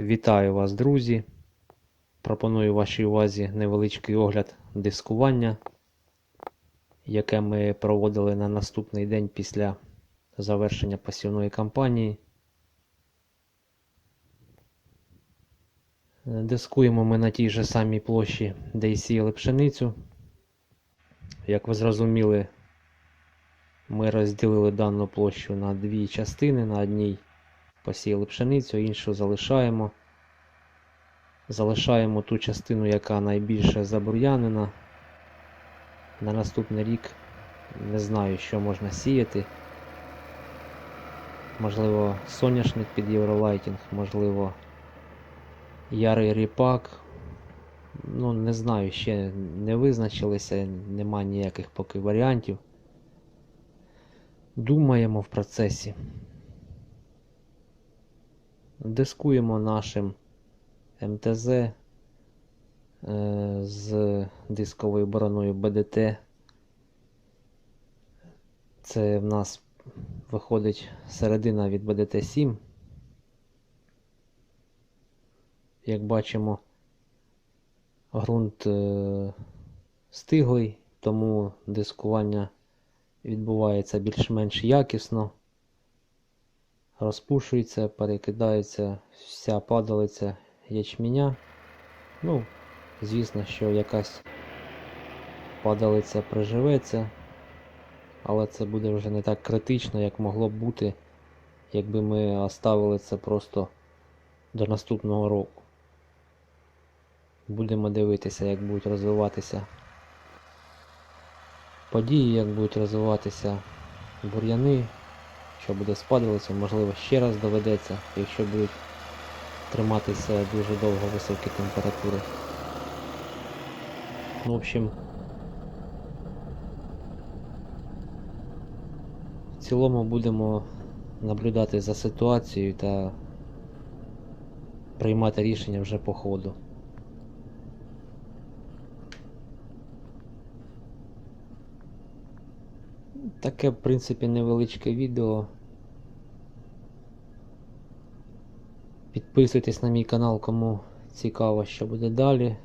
Вітаю вас, друзі! Пропоную вашій увазі невеличкий огляд дискування, яке ми проводили на наступний день після завершення посівної кампанії. Дискуємо ми на тій же самій площі, де і сіяли пшеницю. Як ви зрозуміли, ми розділили дану площу на дві частини. На одній посіяли пшеницю, іншу залишаємо. Залишаємо ту частину, яка найбільше забур'янена. На наступний рік не знаю, що можна сіяти. Можливо, соняшник під Євролайтінг, можливо, ярий ріпак. Ну, не знаю, ще не визначилися, нема ніяких поки варіантів. Думаємо в процесі. Дискуємо нашим МТЗ е, з дисковою бороною БДТ. Це в нас виходить середина від БДТ 7. Як бачимо, ґрунт е, стиглий, тому дискування відбувається більш-менш якісно розпушується, перекидається вся падалиця ячменя. Ну, звісно, що якась падалиця приживеться, але це буде вже не так критично, як могло б бути, якби ми оставили це просто до наступного року. Будемо дивитися, як будуть розвиватися події, як будуть розвиватися бур'яни що буде спадуватися, можливо ще раз доведеться, якщо будуть триматися дуже довго високі температури. Ну, в общем, в цілому будемо наблюдати за ситуацією та приймати рішення вже по ходу. Таке, в принципі, невеличке відео. Підписуйтесь на мій канал, кому цікаво, що буде далі.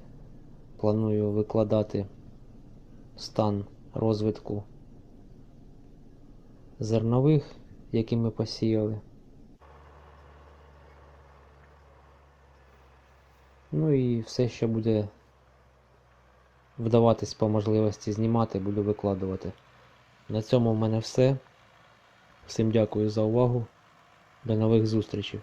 Планую викладати стан розвитку зернових, які ми посіяли. Ну і все, що буде вдаватись по можливості знімати, буду викладувати. На цьому в мене все. Всім дякую за увагу. До нових зустрічей.